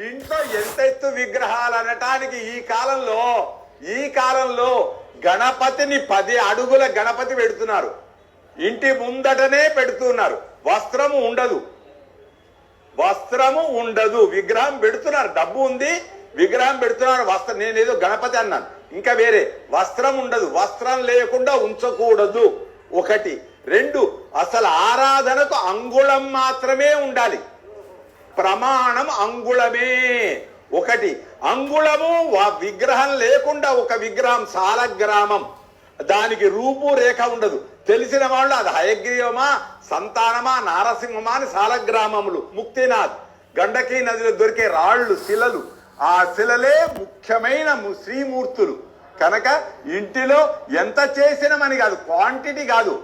ఇంట్లో ఎంతెత్తు విగ్రహాలు అనటానికి ఈ కాలంలో ఈ కాలంలో గణపతిని పది అడుగుల గణపతి పెడుతున్నారు. ఇంటి ముందటనే పెడుతున్నారు. వస్త్రము ఉండదు. వస్త్రము ఉండదు. విగ్రహం పెడుతున్నారు. డబ్బు ఉంది. విగ్రహం పెడుతున్నారు. వస్త్రం నేనేదో గణపతి అన్నాను. ఇంకా వేరే. వస్త్రం ఉండదు. వస్త్రం లేకుండా ఉంచకూడదు. ఒకటి. రెండు. అసలు ఆరాధనకు అంగుళం మాత్రమే ఉండాలి. ప్రమాణం అంగుళమే. ఒకటి అంగుళము విగ్రహం లేకుండా ఒక విగ్రహం సాలగ్రామం. దానికి రూపు రేఖ ఉండదు. తెలిసిన వాళ్ళు అది హయగ్రీవమా సంతానమా నారసింహమా అని సాలగ్రామములు. ముక్తినాథ్ గండకీ నదిలో దొరికే రాళ్ళు శిలలు. ఆ శిలలే ముఖ్యమైన ము- శ్రీమూర్తులు. కనుక ఇంటిలో ఎంత చేసినామని కాదు క్వాంటిటీ కాదు.